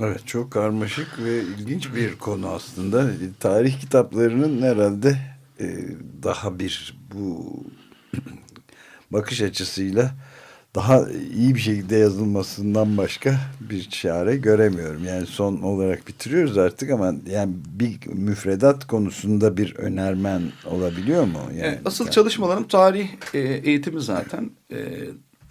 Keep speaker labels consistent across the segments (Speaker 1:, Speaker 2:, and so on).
Speaker 1: Evet çok karmaşık ve ilginç bir konu aslında. Tarih kitaplarının herhalde e, daha bir bu bakış açısıyla daha iyi bir şekilde yazılmasından başka bir çare göremiyorum. Yani son olarak bitiriyoruz artık ama yani bir müfredat konusunda bir önermen olabiliyor mu? Yani
Speaker 2: E, Asıl çalışmalarım tarih e, eğitimi zaten.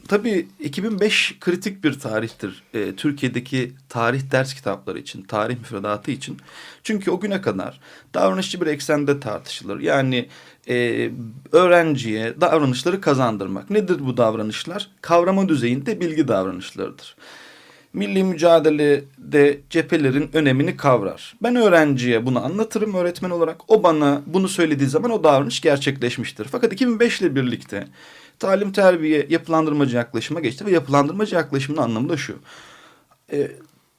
Speaker 2: Tabii 2005 kritik bir tarihtir e, Türkiye'deki tarih ders kitapları için, tarih müfredatı için. Çünkü o güne kadar davranışçı bir eksende tartışılır. Yani e, öğrenciye davranışları kazandırmak. Nedir bu davranışlar? Kavrama düzeyinde bilgi davranışlarıdır milli mücadelede cephelerin önemini kavrar. Ben öğrenciye bunu anlatırım öğretmen olarak. O bana bunu söylediği zaman o davranış gerçekleşmiştir. Fakat 2005 ile birlikte talim terbiye yapılandırmacı yaklaşıma geçti ve yapılandırmacı yaklaşımın anlamı da şu. Ee,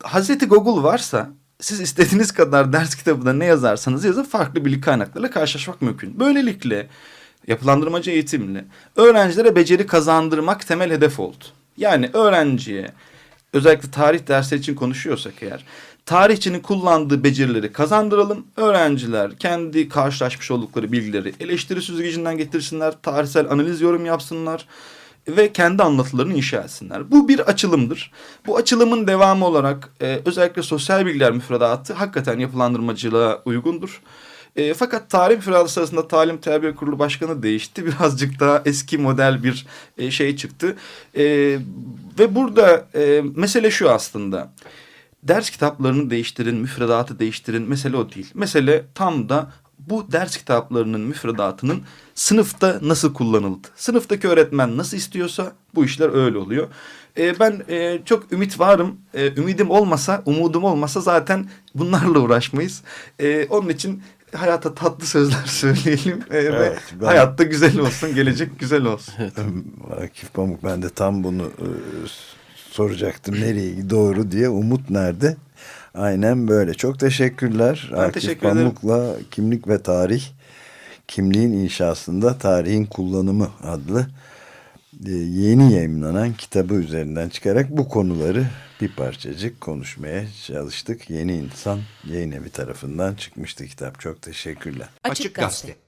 Speaker 2: Hazreti Google varsa siz istediğiniz kadar ders kitabında ne yazarsanız yazın farklı bilgi kaynaklarıyla karşılaşmak mümkün. Böylelikle yapılandırmacı eğitimle öğrencilere beceri kazandırmak temel hedef oldu. Yani öğrenciye özellikle tarih dersleri için konuşuyorsak eğer tarihçinin kullandığı becerileri kazandıralım. Öğrenciler kendi karşılaşmış oldukları bilgileri eleştiri süzgecinden getirsinler, tarihsel analiz yorum yapsınlar ve kendi anlatılarını inşa etsinler. Bu bir açılımdır. Bu açılımın devamı olarak e, özellikle sosyal bilgiler müfredatı hakikaten yapılandırmacılığa uygundur. E, fakat tarih müfredatı sırasında Talim Terbiye Kurulu Başkanı değişti. Birazcık daha eski model bir e, şey çıktı. E, ve burada e, mesele şu aslında. Ders kitaplarını değiştirin, müfredatı değiştirin. Mesele o değil. Mesele tam da bu ders kitaplarının müfredatının sınıfta nasıl kullanıldı? Sınıftaki öğretmen nasıl istiyorsa bu işler öyle oluyor. E, ben e, çok ümit varım. E, ümidim olmasa, umudum olmasa zaten bunlarla uğraşmayız. E, onun için hayata tatlı sözler söyleyelim. E, ve
Speaker 1: Evet, ben-
Speaker 2: hayatta güzel olsun, gelecek güzel olsun.
Speaker 1: Akif Pamuk ben de tam bunu e, soracaktım nereye doğru diye umut nerede? Aynen böyle. Çok teşekkürler.
Speaker 2: Ben
Speaker 1: Akif
Speaker 2: teşekkür ederim.
Speaker 1: Pamuk'la Kimlik ve Tarih Kimliğin İnşasında Tarihin Kullanımı adlı yeni yayınlanan kitabı üzerinden çıkarak bu konuları bir parçacık konuşmaya çalıştık. Yeni İnsan Yayın Evi tarafından çıkmıştı kitap. Çok teşekkürler.
Speaker 3: Açık Gazete.